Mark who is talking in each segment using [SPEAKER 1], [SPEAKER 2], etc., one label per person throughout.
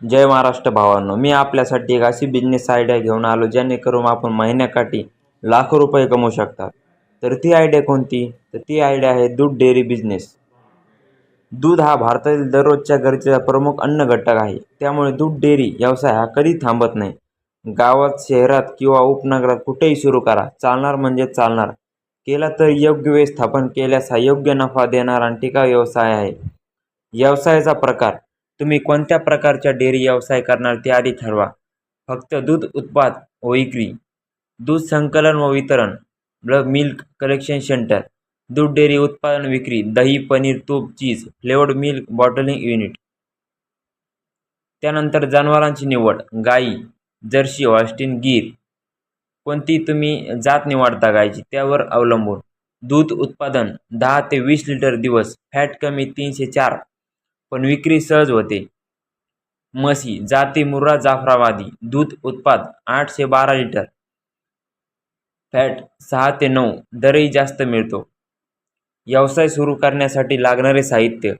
[SPEAKER 1] जय महाराष्ट्र भावांनो मी आपल्यासाठी एक अशी बिझनेस आयडिया घेऊन आलो जेणेकरून आपण महिन्याकाठी लाखो रुपये कमवू शकतात. तर ती आयडिया कोणती? तर ती आयडिया आहे दूध डेअरी बिझनेस दूध हा भारतातील दररोजच्या गरजेचा प्रमुख अन्न घटक आहे. त्यामुळे दूध डेअरी व्यवसाय हा कधी थांबत नाही. गावात शहरात किंवा उपनगरात कुठेही सुरू करा. चालणार म्हणजे चालणार. केला तर योग्य व्यवस्थापन केल्यास हा योग्य नफा देणारा आणि टिकाऊ व्यवसाय आहे. व्यवसायाचा प्रकार. तुम्ही कोणत्या प्रकारच्या डेअरी व्यवसाय करणार ते आधी ठरवा. फक्त दूध उत्पाद व विक्री. दूध संकलन व वितरण. Bulk milk collection centre. दूध डेअरी उत्पादन विक्री. दही पनीर तूप cheese flavoured milk bottling unit. त्यानंतर जनावरांची निवड. गाई जर्सी ऑस्टिन गीर. कोणती तुम्ही जात निवडता गायची त्यावर अवलंबून. दूध उत्पादन. दहा ते वीस लिटर दिवस. फॅट कमी तीनशे चार. पण विक्री सहज होते. म्हशी जाती मुर्रा जाफराबादी दूध उत्पाद आठ ते बारा लिटर. फॅट सहा ते नऊ दरही जास्त मिळतो. व्यवसाय सुरू करण्यासाठी लागणारे साहित्य.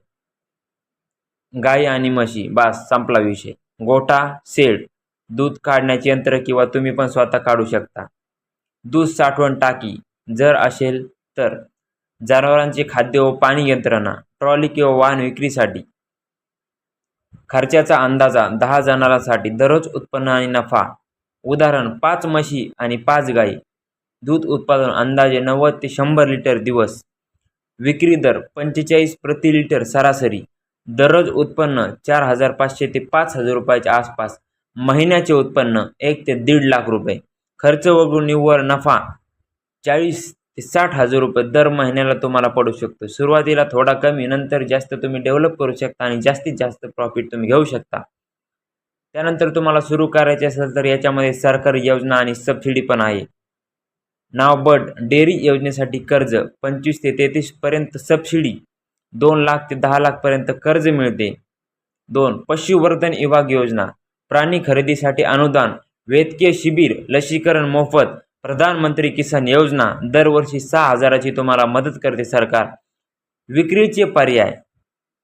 [SPEAKER 1] गाई आणि म्हशी बास संपला विषय. गोठा शेड दूध काढण्याचे यंत्र किंवा तुम्ही पण स्वतः काढू शकता. दूध साठवण टाकी जर असेल तर. जनावरांचे खाद्य व पाणी यंत्रणा ट्रॉली किंवा वाहन विक्रीसाठी. खर्चाचा अंदाजा दहा जनावरांसाठी दररोज उत्पन्न आणि नफा. उदाहरण पाच म्हशी आणि पाच गाई. दूध उत्पादन अंदाजे नव्वद ते शंभर लिटर दिवस. विक्री दर पंचेचाळीस प्रति लिटर सरासरी. दररोज उत्पन्न चार हजार पाचशे ते पाच हजार रुपयाच्या आसपास. महिन्याचे उत्पन्न एक ते दीड लाख रुपये. खर्च वगळून निव्वळ नफा चाळीस साठ हजार रुपये दर महिन्याला तुम्हाला पडू शकतो. सुरुवातीला थोडा कमी नंतर जास्त तुम्ही डेव्हलप करू शकता आणि जास्तीत जास्त प्रॉफिट तुम्ही घेऊ शकता. त्यानंतर तुम्हाला सुरू करायचे असेल तर याच्यामध्ये सरकारी योजना आणि सबसिडी पण आहे. नाव बट डेअरी योजनेसाठी कर्ज पंचवीस ते तेहतीसपर्यंत सबसिडी दोन लाख ते दहा लाखपर्यंत कर्ज मिळते. दोन पशुवर्धन विभाग योजना प्राणी खरेदीसाठी अनुदान वैद्यकीय शिबिर लसीकरण मोफत प्रधानमंत्री किसान योजना दरवर्षी सहा हजाराची तुम्हाला मदत करते सरकार. विक्रीचे पर्याय.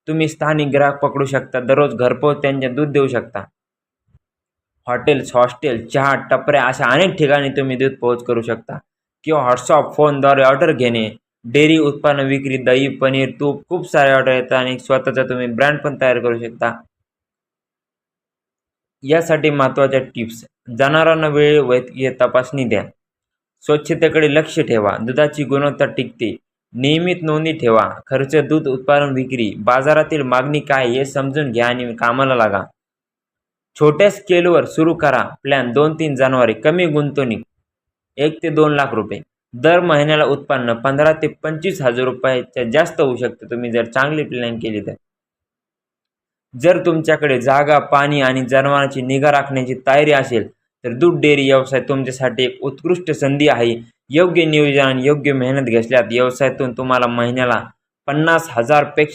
[SPEAKER 1] तुम्ही स्थानिक ग्राहक पकडू शकता दररोज घरपोच त्यांचे दूध देऊ शकता. हॉटेल्स हॉस्टेल चहा टपऱ्या अशा अनेक ठिकाणी तुम्ही दूध पोहोच करू शकता. किंवा व्हॉट्सअप फोनद्वारे ऑर्डर घेणे डेअरी उत्पादन विक्री दही पनीर तूप खूप सारे ऑर्डर येतात आणि स्वतःचा तुम्ही ब्रँड पण तयार करू शकता. यासाठी महत्त्वाच्या टिप्स. जनावरांना वेळ वैद्यकीय तपासणी द्या. स्वच्छतेकडे लक्ष ठेवा. दुधाची गुणवत्ता टिकते. नियमित नोंदी ठेवा. खर्च दूध उत्पादन विक्री बाजारातील मागणी काय हे समजून घ्या आणि कामाला लागा. छोट्या स्केलवर सुरू करा. प्लॅन दोन तीन जानेवारी. कमी गुंतवणूक. एक ते दोन लाख रुपये. दर महिन्याला उत्पन्न पंधरा ते पंचवीस हजार रुपयाच्या जास्त होऊ शकतं. तुम्ही जर चांगली प्लॅन केली तर. जर तुमच्याकडे जागा पाणी आणि जनावरांची निगा राखण्याची तयारी असेल तर दूध डेअरी व्यवसाय तुमच्यासाठी एक उत्कृष्ट संधी आहे. योग्य नियोजन योग्य मेहनत घेतल्यात व्यवसायातून तुम्हाला महिन्याला पन्नास हजारपेक्षा